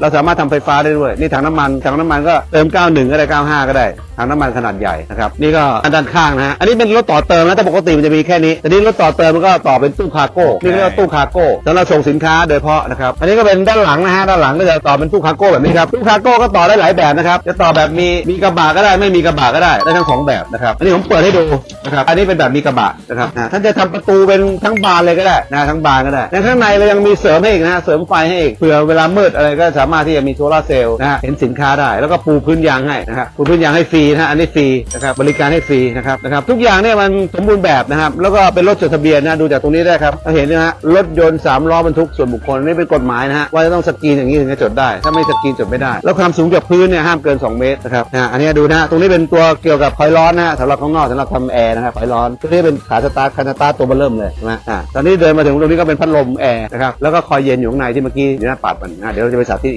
เราสามารถทำไฟฟ้าได้ด้วย นี่ถังน้ำมันถังน้ำมันก็เติม 91 ก็ได้ 95 ก็ได้ถังน้ำมันขนาดใหญ่นะครับนี่ก็อันด้านข้างนะฮะอันนี้เป็นรถต่อเติมนะแต่ปกติมันจะมีแค่นี้แต่นี่รถต่อเติมมันก็ต่อเป็นตู้คาร์โก้นี่ก็เรียกว่าตู้คาร์โก้สำหรับส่งสินค้าโดยเฉพาะนะครับอันนี้ก็เป็นด้านหลังนะฮะด้านหลังก็จะต่อเป็นตู้คาร์โก้แบบนี้ครับตู้คาร์โก้ก็ต่อได้หลายแบบนะครับจะต่อแบบมีมีกระบะก็ได้ไม่มีกระบะก็ได้ได้ทั้งสองแบบนะครับอันนี้ผมเปิดให้ดูนะครับอันนี้เป็นแบบมีกระบะนะครับท่านจะทำประตูเป็นทั้งบานเลยก็ได้นะทั้งบานก็ได้ในข้างในเรายังมีเสริมให้อีกนะเสริมไฟให้อีกเผื่อเวลามืดอะไรก็สามารถที่จะมีโซลาร์เซลล์นะฮะเห็นสินค้าได้แล้วก็ปูพื้นยางให้นะครับปูพื้นยางให้ฟรีนะฮะอันนี้ฟรีนะครับบริการให้ฟรีนะครับนะครับทุกอย่างเนี่ยมันสมบูรณ์แบบนะครับแล้วก็เป็นรถจดทะเบียนนะดูจากตรงนี้ได้ครับเราเห็นนะฮะรถยนต์สามล้อบรรทุกส่วนบุคคลนี่เป็นกฎหมายนะฮะว่าจะต้องสกรีนอย่างนี้ถึงจะจดได้ ถ้าไม่สกรีนจดไม่ได้ แล้วความสูงจากพื้นเนี่ยห้ามเกิน 2 เมตรนะครับนะฮะอันนี้ดูนะฮะตรงนี้เป็นตัวเกี่ยวกับคอยร้อนนะฮะสำหรับข้างนอกสำหรับทำแอร์นะครับคอยร้อนตัวนี้เป็นขาสตาร์ทคันสตาร์ตัวเบอร์เริ่มเลยใช่ไหมอ่าตอนนี้เดินมาถึงตรงนี้ก็เป็นพัดลมแอร์นะครับแล้วก็คอยเย็นอยู่ข้างในที่เมื่อกี้อยู่หน้าปัดมันนะเดี๋ยวเราจะไปสาธิต